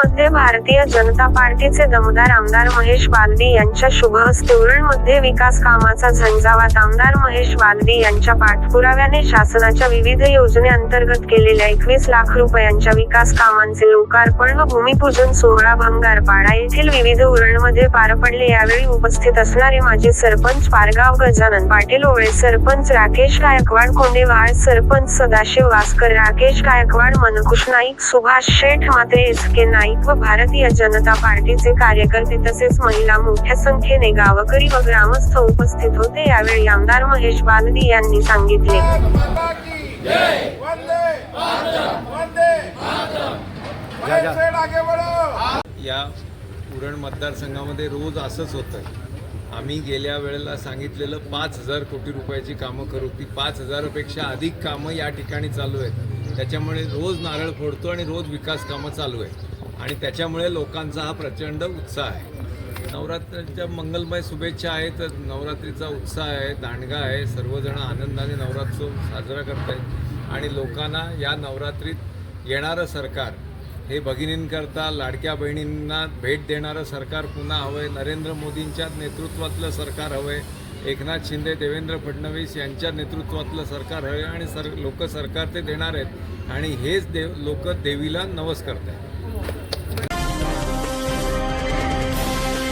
मध्ये भारतीय जनता पार्टीचे दमदार आमदार महेश बालदी यांच्या शुभ हस्ते उरणमध्ये विकास कामाचा झंझावात आमदार महेश बालदी यांच्या पाठपुराव्याने शासनाच्या विविध योजनेअंतर्गत केलेल्या एकवीस लाख रुपयांच्या विकास कामांचे लोकार्पण व भूमिपूजन सोहळा भंगारपाडा येथील विविध उरणमध्ये पार पडले. यावेळी उपस्थित असणारे माजी सरपंच पारगाव गजानन पाटील ओळे सरपंच राकेश गायकवाड कोंडेवाड सरपंच सदाशिव वासकर राकेश गायकवाड मनकुश नाईक सुभाष शेठ मात्रे एस के नाईक व भारतीय जनता पार्टीचे कार्यकर्ते तसेच महिला मोठ्या संख्येने गावकरी व ग्रामस्थ उपस्थित होते यावेळी आमदार महेश बालदी यांनी सांगितले. या उरण मतदारसंघामध्ये रोज असंच होतं. आम्ही गेल्या वेळेला सांगितलेलं पाच हजार कोटी रुपयाची कामं करू. ती पाच हजारापेक्षा अधिक कामं या ठिकाणी चालू आहेत. त्याच्यामुळे रोज नारळ फोडतो आणि रोज विकास कामं चालू आहेत. आणि त्याच्यामुळे लोकांचा हा प्रचंड उत्साह आहे. नवरात्राच्या मंगलमय शुभेच्छा आहेत नवरात्रीचा उत्साह आहे दांडगा आहे सर्वजण आनंदाने नवरात्रोत्सव साजरा करत आहेत आणि लोकांना या नवरात्रीत येणारं सरकार हे भगिनींकरता लाडक्या बहिणींना भेट देणारं सरकार पुन्हा हवं आहे नरेंद्र मोदींच्या नेतृत्वातलं सरकार हवं आहे एकनाथ शिंदे देवेंद्र फडणवीस यांच्या नेतृत्वातलं सरकार हवं आहे आणि सर लोक सरकार ते देणार आहेत. आणि हेच देव लोक देवीला नवस करत आहेत